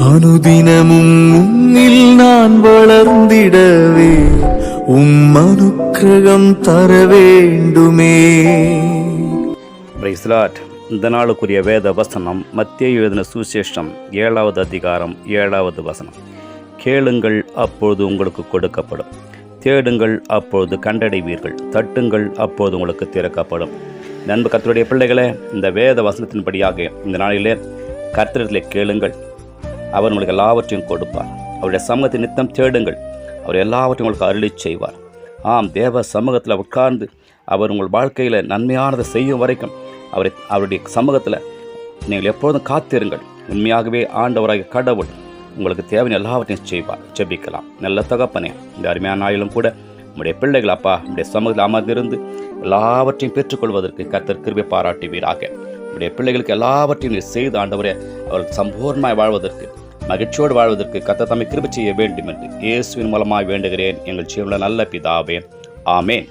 அனுதினமும் உன்னில் நான் வளர்ந்திடவே உம் அனுக்கிரகம் தர வேண்டுமே இந்த நாளுக்குரிய வேத வசனம் மத்திய எழுதின சுசேஷம் ஏழாவது அதிகாரம் ஏழாவது வசனம். கேளுங்கள் அப்பொழுது உங்களுக்கு கொடுக்கப்படும். தேடுங்கள் அப்பொழுது கண்டடைவீர்கள். தட்டுங்கள் அப்போது உங்களுக்கு திறக்கப்படும். நண்பு கத்தருடைய பிள்ளைகளே இந்த வேத வசனத்தின்படியாக இந்த நாளிலே கர்த்தரிலே கேளுங்கள். அவர் உங்களுக்கு எல்லாவற்றையும் கொடுப்பார். அவருடைய சமூகத்தை நித்தம் தேடுங்கள். அவர் எல்லாவற்றையும் உங்களுக்கு அருளி செய்வார். ஆம் தேவ சமூகத்தில் உட்கார்ந்து அவர் உங்கள் வாழ்க்கையில் நன்மையானதை செய்யும் வரைக்கும் அவரை அவருடைய சமூகத்தில் நீங்கள் எப்பொழுதும் காத்திருங்கள். உண்மையாகவே ஆண்டவராக கடவுள் உங்களுக்கு தேவையான எல்லாவற்றையும் செய்வார். ஜெபிக்கலாம். நல்ல தகப்பனே இந்த அருமையான ஆயிலும் கூட நம்முடைய பிள்ளைகள் அப்பா நம்முடைய சமூகத்தில் அமர்ந்திருந்து எல்லாவற்றையும் பெற்றுக்கொள்வதற்கு கத்தர் கிருபை பாராட்டுவீராக. நம்முடைய பிள்ளைகளுக்கு எல்லாவற்றையும் செய்து ஆண்டவரே அவர்கள் சம்பூர்ணமாய் வாழ்வதற்கு மகிழ்ச்சியோடு வாழ்வதற்கு கத்த தம்மை கிருபை செய்ய வேண்டும் என்று இயேசுவின் மூலமாய் வேண்டுகிறேன். எங்கள் ஜீவன நல்ல பிதாவே. ஆமேன்.